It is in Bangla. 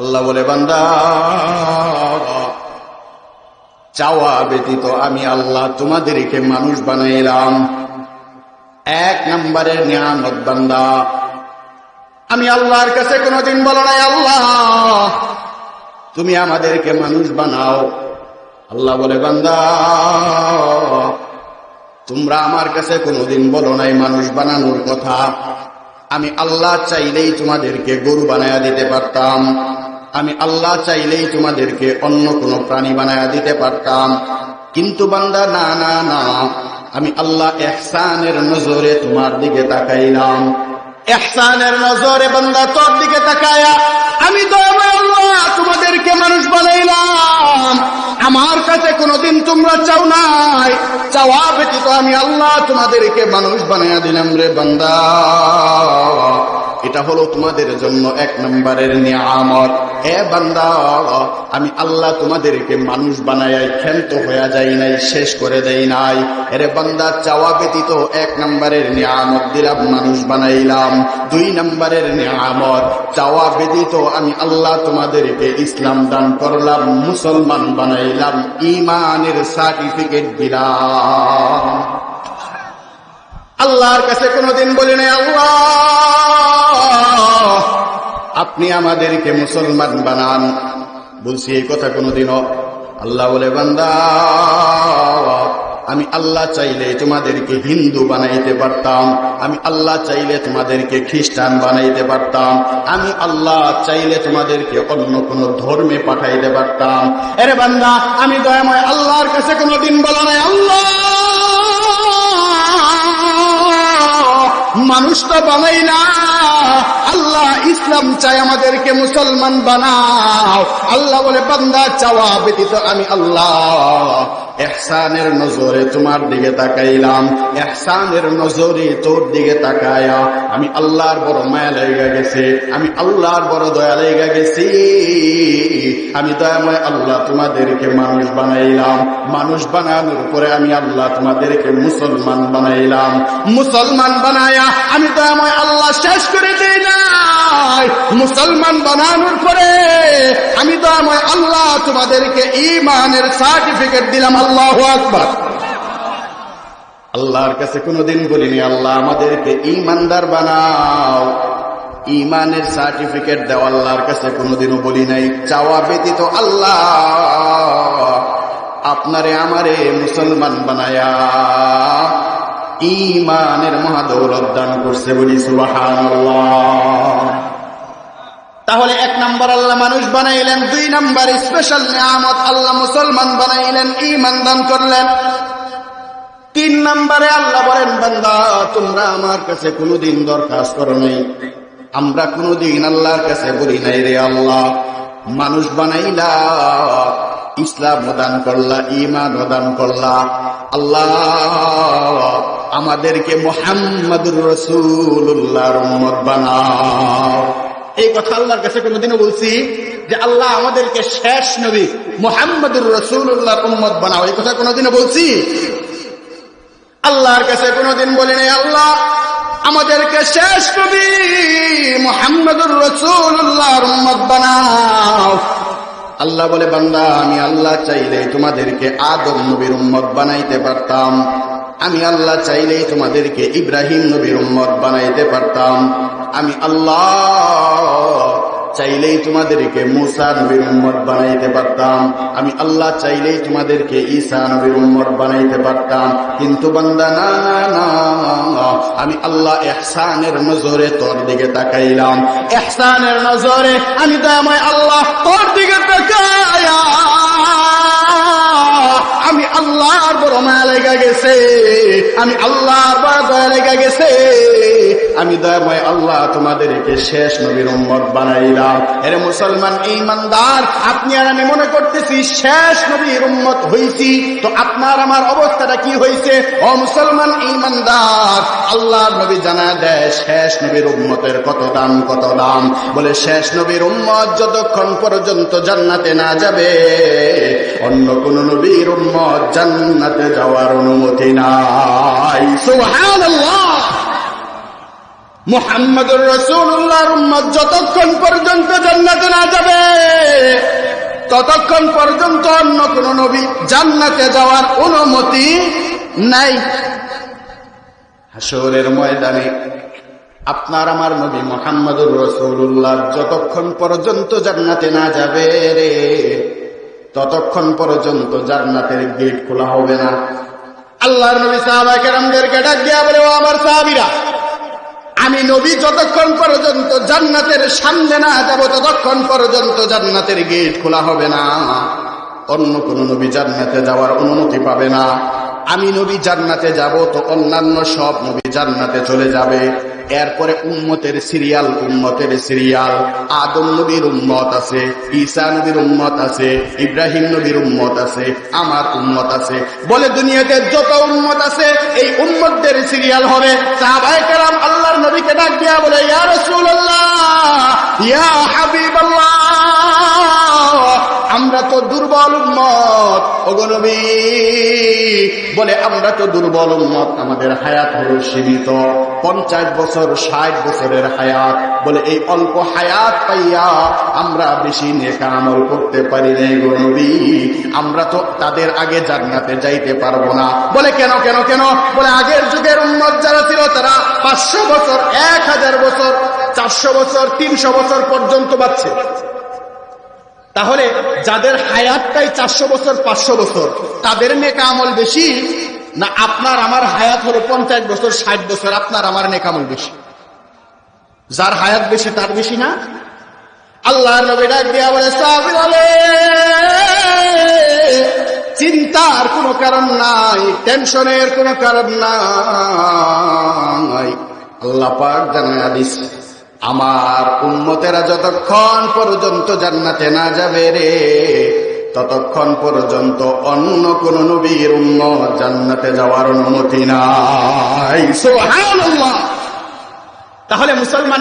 আল্লাহ বলে, বান্দা, চাওয়া ব্যতীত আমি আল্লাহ তোমাদেরকে মানুষ বানাইলাম। এক নম্বরের নিয়ামত, বান্দা, আমি আল্লাহর কাছে কোনোদিন বলো নাই, আল্লাহ, তুমি আমাদেরকে মানুষ বানাও। আল্লাহ বলে, বান্দা, তোমরা আমার কাছে কোনোদিন বলো নাই মানুষ বানানোর কথা। আমি আল্লাহ চাইলেই তোমাদেরকে গরু বানায়া দিতে পারতাম। আমি আল্লাহ চাইলেই তোমাদেরকে অন্য কোনো প্রাণী বানায়া দিতে পারতাম। কিন্তু বান্দা, না না না, আমি আল্লাহ এহসানের নজরে তোমার দিকে তাকাইলাম। এহসানের নজরে বান্দা তোর দিকে তাকায়া আমি আল্লাহ তোমাদেরকে মানুষ বানাইলাম। আমার কাছে কোনোদিন তোমরা চাও নাই। চাওয়া ব্যতীত আমি আল্লাহ তোমাদেরকে মানুষ বানাইয়া দিলাম রে বান্দা। এটা হলো তোমাদের জন্য এক নম্বরের নিয়ামত। এ বান্দা, আমি আল্লাহ তোমাদেরকে মানুষ বানাই ক্ষান্ত হয়ে যাই নাই, শেষ করে দেই নাই। এরে বান্দা, চাওয়া ব্যতীত এক নম্বরের নিয়ামত দিলাম, মানুষ বানাইলাম। দুই নম্বরের নিয়ামত, চাওয়া ব্যতীত আমি আল্লাহ তোমাদেরকে ইসলাম দান করলাম, মুসলমান বানাইলাম ইমানের সার্টিফিকেট দিলাম। আল্লাহর কাছে কোনোদিন বলি নাই, আল্লাহ, আপনি আমাদেরকে মুসলমান বানান। বলছি, এই কথা কোনোদিনও আল্লাহ বলে, বান্দা, আমি আল্লাহ চাইলে তোমাদেরকে হিন্দু বানাইতে পারতাম, আমি আল্লাহ চাইলে তোমাদেরকে খ্রিস্টান বানাইতে পারতাম, আমি আল্লাহ চাইলে তোমাদেরকে অন্য কোন ধর্মে পাঠাইতে পারতাম। এরে বান্দা, আমি দয়াময় আল্লাহর কাছে কোনোদিন বলা নাই, আল্লাহ! মানুষ তো বানাই না। আল্লাহ ইসলাম চাই আমাদেরকে মুসলমান বানাও। আল্লাহ বলে, বান্দা, চাওয়া ব্যতীত আমি আল্লাহ। এহসানের নজরে তোমার দিকে তাকাইলাম। এহসানের নজরে তোর দিকে তাকায়া আমি আল্লাহর বড় মায়া লেগে গেছে। আমি আল্লাহর বড় দয়া লেগে গেছি। আমি দয়াময় আল্লাহ তোমাদেরকে মানুষ বানাইলাম। মানুষ বানানোর পরে আমি আল্লাহ তোমাদেরকে মুসলমান বানাইলাম। মুসলমান বানায়া আমি দয়াময় আল্লাহ শেষ করে দিই নাই। মুসলমান বানানোর পরে আমি দয়াময় আল্লাহ তোমাদেরকে ইমানের সার্টিফিকেট দিলাম। আল্লাহ আকবার। আল্লাহর কাছে কোনোদিন বলিনি, আল্লাহ, আমাদেরকে ইমানদার বানাও। ইমানের সার্টিফিকেট দেওয়া আল্লাহর কাছে কোনোদিনও বলি নাই। চাওয়া ব্যতীত আল্লাহ আপনারে আমারে মুসলমান বানায়া ইমানের মহাদৌলত দান করছে বলি সুবাহান তাহলে এক নম্বর আল্লাহ মানুষ বানাইলেন, দুই নম্বর স্পেশাল নিয়ামত আল্লাহ মুসলমান বানাইলেন ইমান দান করলেন। তিন নম্বরে আল্লাহ বলেন, বান্দা, তোমরা আমার কাছে কোনোদিন দরখাস্ত করো নাই। আমরা কোনোদিন আল্লাহর কাছে বলি নাই রে আল্লাহ। মানুষ বানাইলা, ইসলাম দান করলা ইমান দান করলা। আল্লাহ, আমাদেরকে মোহাম্মদুর রসুল্লাহর উম্মত বানাও। এই কথা আল্লাহর কাছে কোনোদিনও বলছি যে আল্লাহ আমাদেরকে শেষ নবী মোহাম্মদুর রসুল্লাহর উম্মত বানাও। এই কথা কোনোদিনও বলছি? আল্লাহর কাছে কোনোদিন বলি নাই আল্লাহ আমাদেরকে শেষ কবি মোহাম্মদুর রসুল্লাহর উম্মত বানাও। আল্লাহ বলে, বান্দা, আমি আল্লাহ চাইলে তোমাদেরকে আদম নবীর উম্মত বানাইতে পারতাম। আমি আল্লাহ চাইলেই তোমাদেরকে ইব্রাহিম নবীর উম্মত বানাইতে পারতাম। আমি আল্লাহ চাইলেই তোমাদেরকে মুসা নবীর উম্মত বানাইতে পারতাম। আমি আল্লাহ চাইলেই তোমাদেরকে ঈসা নবীর উম্মত বানাইতে পারতাম। কিন্তু বান্দা, না না আমি আল্লাহ এহসানের নজরে তোর দিকে তাকাইলাম। এহসানের নজরে আমি দয়াময় আল্লাহ তোর দিকে তাকায়া আমি আল্লাহর বড় মায়া গেছে আমি আল্লাহর বড় দয়া গেছে। আমি দয়াময় আল্লাহ তোমাদেরকে শেষ নবীর উম্মত বানাইলাম। এর মুসলমান ইমানদার আপনি আর আমি মনে করতেছি শেষ নবীর উম্মত হইছি। তো আপনার আমার অবস্থাটা কি হয়েছে ও মুসলমান ইমানদার আল্লাহ নবী জানা দেয় শেষ নবীর উম্মতের কত দাম কত দাম। বলে শেষ নবীর উম্মত যতক্ষণ পর্যন্ত জান্নাতে না যাবে, অন্য কোন নবীর উম্মত জান্নাতে যাওয়ার অনুমতি নাই। সুবহানাল্লাহ। মোহাম্মদুর রসুল্লাহর উম্মত যতক্ষণ পর্যন্ত জান্নাতে না যাবে ততক্ষণ পর্যন্ত অন্য কোন নবী জান্নাতে যাওয়ার অনুমতি নাই। হাসরের ময়দানে আপনার আমার নবী মোহাম্মদুর রসুল্লাহ যতক্ষণ পর্যন্ত জান্নাতে না যাবে রে ততক্ষণ পর্যন্ত জান্নাতের গেট খোলা হবে না। আল্লাহর নবী সাহাবা কেরামদেরকে ডাক দিয়া বলে, ও আমার সাহাবিরা, আমি নবী যতক্ষণ পর্যন্ত জান্নাতের সামনে না যাব, ততক্ষণ পর্যন্ত জান্নাতের গেট খোলা হবে না। অন্য কোন নবী জান্নাতে যাওয়ার অনুমতি পাবে না। আমি নবী জান্নাতে যাব, তো অন্যান্য সব নবী জান্নাতে চলে যাবে। এরপরে উন্মতের সিরিয়াল উন্মতের সিরিয়াল। আদম নবীর উন্মত আছে, ঈসা নবীর উম্মত আছে, ইব্রাহিম নবীর উন্মত আছে, আমার উন্মত আছে। বলে দুনিয়াতে যত উম্মত আছে, এই উন্মতদের সিরিয়াল হবে। সাহাবায়ে কেরাম আল্লাহর নবীকে ডাক দিয়া বলে, ইয়া রাসূলুল্লাহ, ইয়া হাবিবাল্লাহ আমরা তো দুর্বল উম্মত। ওগো নবী, বলে, আমরা তো দুর্বল উম্মত, আমাদের হায়াত হলো সীমিত। পঞ্চাশ বছর, ষাট বছরের হায়াত। বলে, এই অল্প হায়াত পাইয়া আমরা বেশি নেকা আমল করতে পারি নাই গো নবী। আমরা তো তাদের আগে জান্নাতে যাইতে পারব না। বলে, কেন কেন কেন? বলে, আগের যুগের উন্মত যারা ছিল, তারা পাঁচশো বছর, এক হাজার বছর, চারশো বছর, তিনশো বছর পর্যন্ত বাঁচছে। তাহলে যাদের হায়াতটাই চারশো বছর, পাঁচশো বছর, তাদের নেকা আমল বেশি না আপনার আমার হায়াত হলো পঞ্চাশ বছর, ষাট বছর, আপনার আমার নেকামল বেশি? যার হায়াত বেশি, তার বেশি না? দিয়া বলে চিন্তার কোনো কারণ নাই, টেনশনের কোনো কারণ নাই। আল্লাহ পাক জানায়া দিছে আমার উন্মতেরা যতক্ষণ পর্যন্ত জান্নাতে না যাবে রে, ততক্ষণ পর্যন্ত অন্য কোন নবীর উম্মত জান্নাতে যাওয়ার অনুমতি নাই। তাহলে মুসলমান